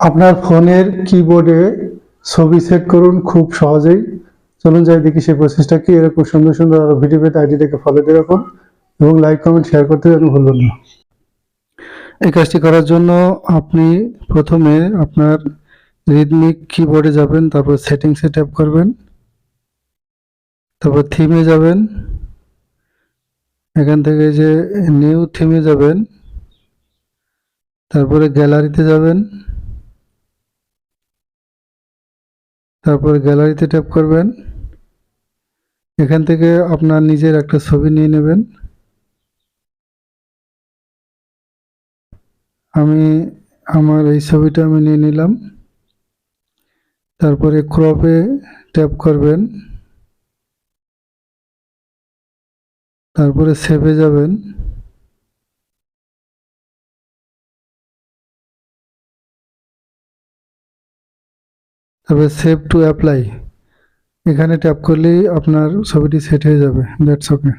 আপনার ফোনের কিবোর্ডে ছবি সেট করুন খুব সহজেই। চলুন যাই দেখি সেই প্রসেসটা কি। এরকম সুন্দর সুন্দর আরও ভিডিও পেতে আইডিটাকে ফলো দিয়ে রাখুন এবং লাইক কমেন্ট শেয়ার করতে যেন ভুলবেন না। এই কাজটি করার জন্য আপনি প্রথমে আপনার রিদমিক কিবোর্ডে যাবেন, তারপর সেটিংসে ট্যাপ করবেন, তারপর থিমে যাবেন, এখান থেকে যে নিউ থিমে যাবেন, তারপরে গ্যালারিতে যাবেন তারপরে গ্যালারিতে ট্যাপ করবেন। এখান থেকে আপনার নিজের একটা ছবি নিয়ে নেবেন। আমি, আমার এই ছবিটা আমি নিয়ে নিলাম। তারপরে ক্রপে ট্যাপ করবেন। তারপরে সেভে যাবেন। তারপরে সেভ টু অ্যাপ্লাই এখানে ট্যাপ করলেই আপনার ছবিটি সেট হয়ে যাবে। That's okay